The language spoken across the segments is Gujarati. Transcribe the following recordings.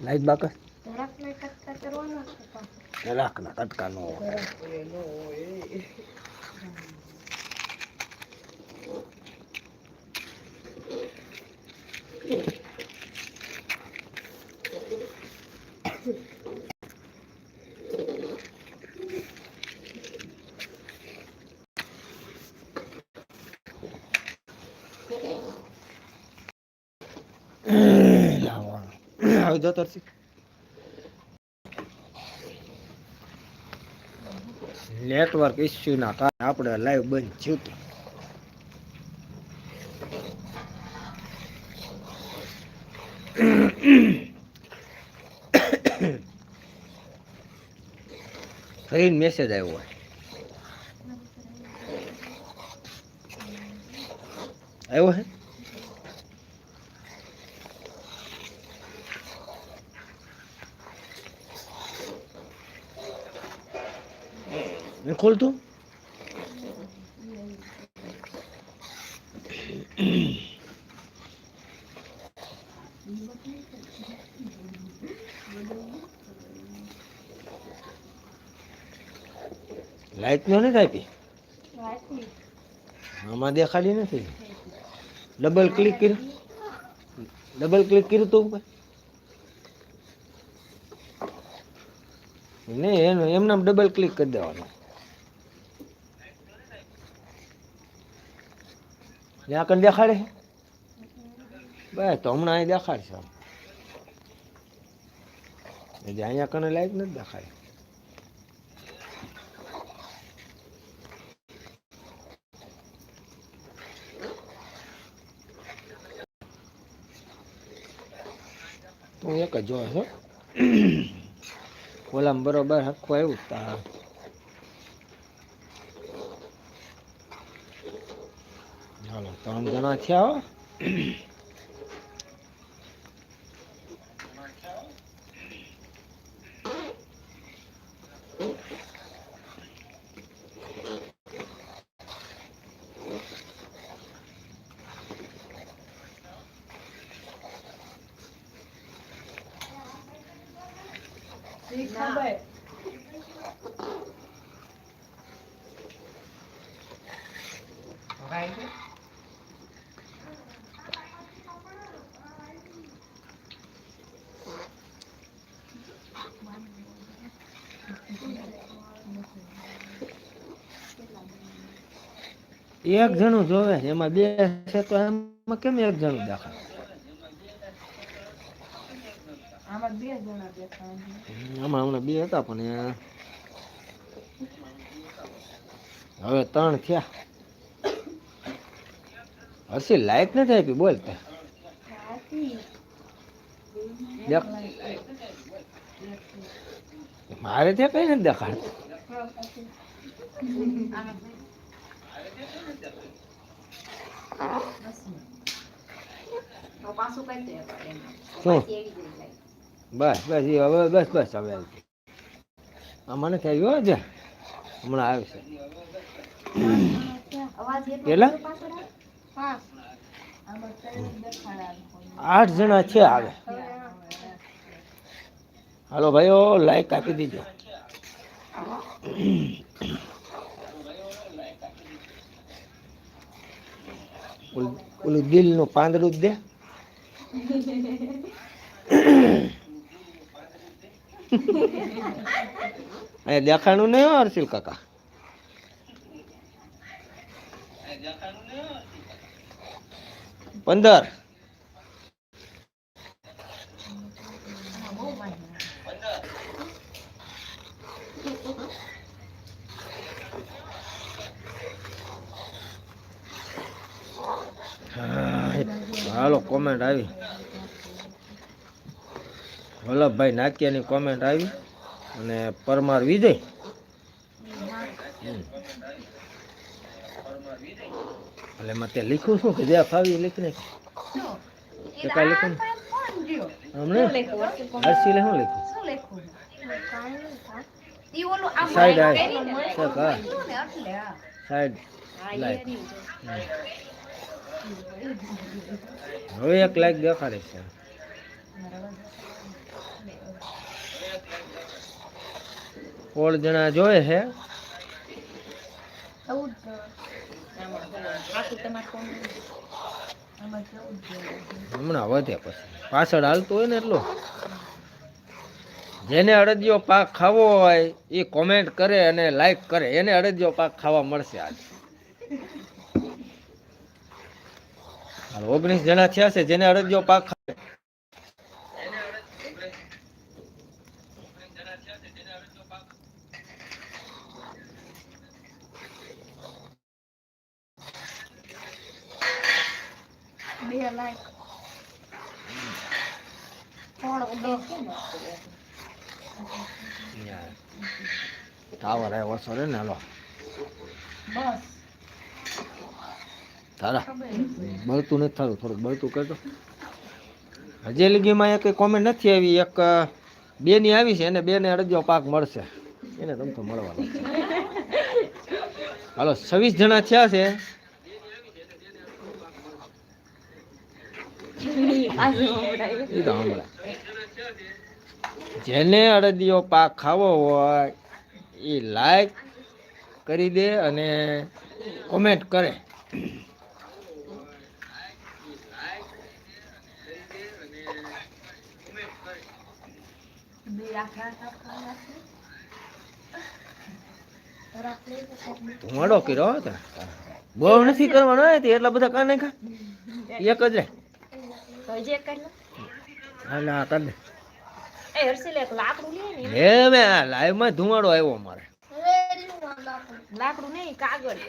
લાઈટ બાકસ ધડકને કટકા નો લાવવાનું હવે જો તરસી. નેટવર્ક ઇસ્યુના કારણે આપણે લાઈવ બંધ થયું હતું. ફરીને મેસેજ આવ્યો હોય. આવ્યો હે? મેં ખોલતું લાઈટ નો નથી આપી આમાં દેખાડી નથી? ડબલ ક્લિક કર્યું ડબલ ક્લિક કર્યું તો ઉપર નહીં, એનું એમને ડબલ ક્લિક કરી દેવાનું. ત્યાં કણ દેખાડે? બસ તો હમણાં અહીં દેખાડશે છે અહીંયા કને લાઈટ નથી દેખાડે. તું એક જ જોવે છો. ઓલામાં બરોબર હરખું આવ્યું તા. ત્રણ જણા થયા હો ખબર એક જણું જોવે એમાં બે છે તો એમાં કેમ એક જણું દેખાય? આમાં હમણાં બે હતા પણ હવે ત્રણ થયા. હર્ષી લાઈટ નથી આપી? બોલ તે. મારે ત્યાં કઈ નથી દેખાડતું. બસ બસ, એ હવે, બસ બસ, હવે મને થઈ ગયો છે હમણાં આવ્યું છે. કેટલા? આઠ જણા છે આવે હાલો ભાઈઓ લાઈક આપી દીજો. ઓલું દિલનું પાંદડું જ દે. અહીંયા દેખાણું નહીં હર્ષિલ કાકા? પંદર. હાલો કોમેન્ટ આવી. વલ્લભભાઈ નાકિયાની કોમેન્ટ આવી અને પરમાર વિજય. એટલે એમાં તે લખ્યું શું કે જે ફાવી એ કે કાંઈ નહીં. હમણે? હર્ષિલે શું લખ્યું? સાઈડ. સાઈડ છે. હવે એક લાખ દેખાડે છે. સોળ જણા જોયે છે? હમણાં વધે પછી. પાછળ હાલતું હોય ને એટલું. જેને અડદિયો પાક ખાવો હોય એ કોમેન્ટ કરે અને લાઈક કરે. એને અડદિયો પાક ખાવા મળશે આજે. ઓગણીસ જણા થયા છે જેને અડદિયો પાક છે ટાવર આવ્યો ઓછો ને હાલો. બસ. તારા. બળતું નથી થતું, થોડુંક બળતું કરતો હજી લગીમાં એક કોમેન્ટ નથી આવી, એક બે ની આવી છે, એને બે ને પાક મળશે. એને તમ તો મળવાનો હાલો, છવ્વીસ જણા થયા છે. જેને અડદિયો પાક ખાવો હોય એ લાઈક કરી દે અને કોમેન્ટ કરે. ધુમાડો કર્યો બહુ નથી કરવાનો તે એટલા બધા કાને ખા એક જ રે તો તને હે મે લાઈવમાં ધુમાડો આવ્યો મારે લાકડું. નહીં કાગળ.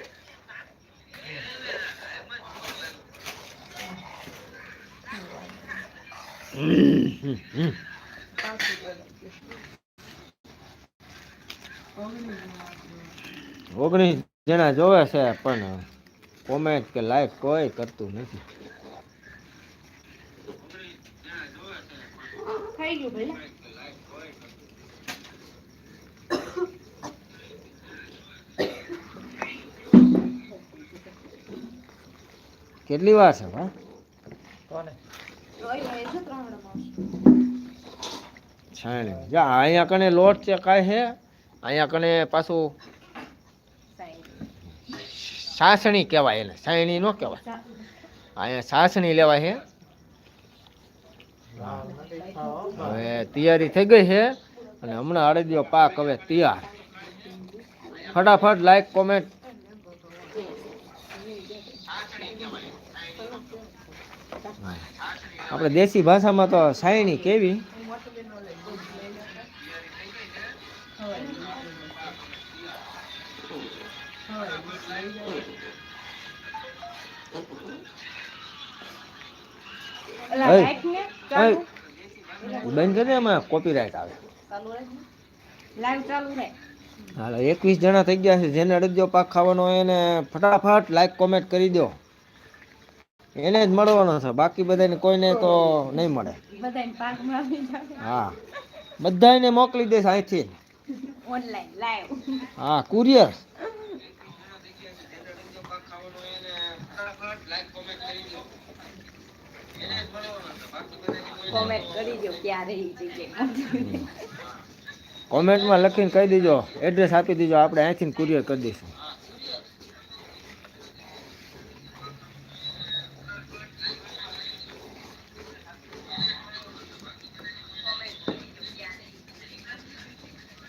ઓગણીસ જણા જોવે છે પણ કોમેન્ટ કે લાઈક કોઈ કરતું નથી. ખાઈ ગયું ભાઈ. કેટલી વાર છે ભા છાણી જા અહીંયા કને લોટ છે કાંઈ હે? અહીંયા કને પાછું સાસણી કહેવાય એને સાયણી નો કહેવાય. અહીંયા સાસણી લેવાય છે હવે તૈયારી થઈ ગઈ છે અને હમણાં અડદિયો પાક હવે તૈયાર. ફટાફટ લાઈક કોમેન્ટ આપણે દેશી ભાષામાં તો સાયણી કેવી? બંધ કરી એમાં કોપીરાઇટ આવે. લાઈવ ચાલુ છે હાલો એકવીસ જણા થઈ ગયા છે જેને અડદિયો પાક ખાવાનો હોય એને ફટાફટ લાઈક કોમેન્ટ કરી દો. એને જ મળવાનો છે બાકી બધાને કોઈને તો નહીં મળે. હા. બધાને મોકલી દેશ અહીંથી. ઓનલાઈન લાઈવ હા કુરિયર કોમેન્ટ કરી દો. ક્યારે ઈ જગ્યાએ કોમેન્ટમાં લખીને કહી દેજો. એડ્રેસ આપી દેજો. આપણે અહીંથી કુરિયર કરી દઈશું.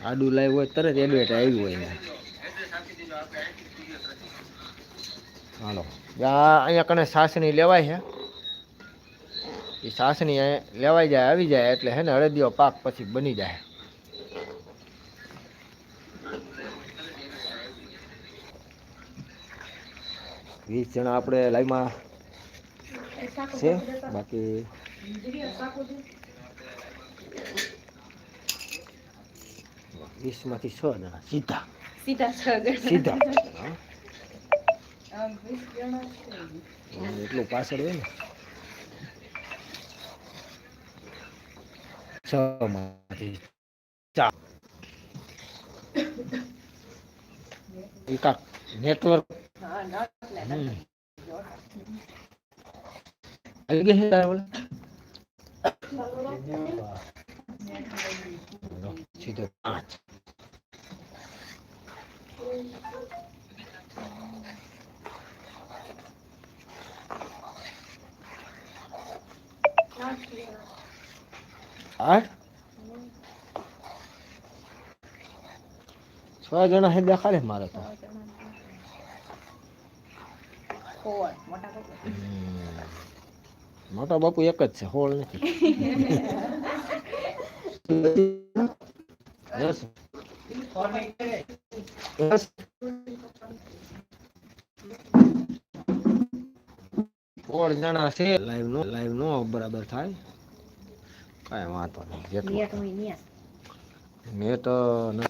આડું લાઈવ હોય તરત એડવેટ આવ્યું હોય ને હાલો. અહીંયા કને સાસણી લેવાય છે. એ સાસણી લેવાઈ જાય આવી જાય એટલે હે ને હળદીઓ પાક પછી બની જાય. વીસ જણા આપણે લાઈમાં છે. બાકી વીસમાંથી છ જણા. સીધા. સીધા છ જણા. સીધા હા. આમ વીસ જણા છે. હમ, એટલું પાછળ હોય ને. છ માંથી ચાર એકાક નેટવર્ક? સીધો પાંચ. છ જણા હે દેખાડે મારે તો. મોટા બાપુ એક જ છે, હોળ નથી. છે. લાઈવ નો લાઈવ નો બરાબર થાય. કાંઈ વાંધો નહીં જેટલું મેં તો નથી